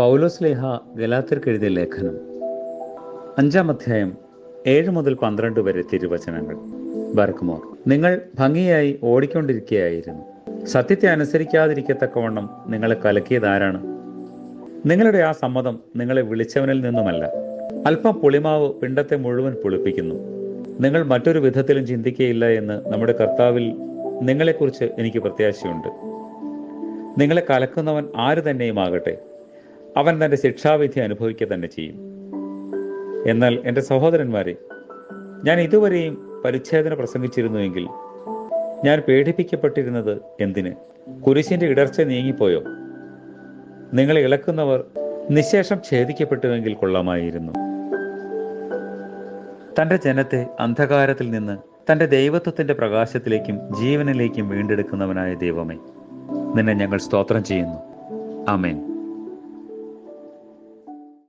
പൗലോസ് ലേഹ ഗലാത്തിർക്ക് എഴുതിയ ലേഖനം. അഞ്ചാം അധ്യായം ഏഴ് മുതൽ പന്ത്രണ്ട് വരെ തിരുവചനങ്ങൾ. ബർക്കുമോർ നിങ്ങൾ ഭംഗിയായി ഓടിക്കൊണ്ടിരിക്കുകയായിരുന്നു. സത്യത്തെ അനുസരിക്കാതിരിക്കത്തക്കവണ്ണം നിങ്ങളെ കലക്കിയത് ആരാണ്? നിങ്ങളുടെ ആ സമ്മതം നിങ്ങളെ വിളിച്ചവനിൽ നിന്നുമല്ല. അല്പം പുളിമാവ് പിണ്ടത്തെ മുഴുവൻ പുളിപ്പിക്കുന്നു. നിങ്ങൾ മറ്റൊരു വിധത്തിലും ചിന്തിക്കുകയില്ല എന്ന് നമ്മുടെ കർത്താവിൽ നിങ്ങളെക്കുറിച്ച് എനിക്ക് പ്രത്യാശയുണ്ട്. നിങ്ങളെ കലക്കുന്നവൻ ആര് തന്നെയുമാകട്ടെ? അവൻ തന്റെ ശിക്ഷാവിധി അനുഭവിക്കുക തന്നെ ചെയ്യും. എന്നാൽ എന്റെ സഹോദരന്മാരെ ഞാൻ ഇതുവരെയും പരിച്ഛേദന പ്രസംഗിച്ചിരുന്നുവെങ്കിൽ ഞാൻ പേടിപ്പിക്കപ്പെട്ടിരുന്നത് എന്തിന്? കുരിശിന്റെ ഇടർച്ച നീങ്ങിപ്പോയോ? നിങ്ങളെ ഇളക്കുന്നവർ നിശേഷം ഛേദിക്കപ്പെട്ടുവെങ്കിൽ കൊള്ളാമായിരുന്നു. തന്റെ ജനത്തെ അന്ധകാരത്തിൽ നിന്ന് തന്റെ ദൈവത്വത്തിന്റെ പ്രകാശത്തിലേക്കും ജീവനിലേക്കും വീണ്ടെടുക്കുന്നവനായ ദൈവമേ നിന്നെ ഞങ്ങൾ സ്തോത്രം ചെയ്യുന്നു. ആമേൻ.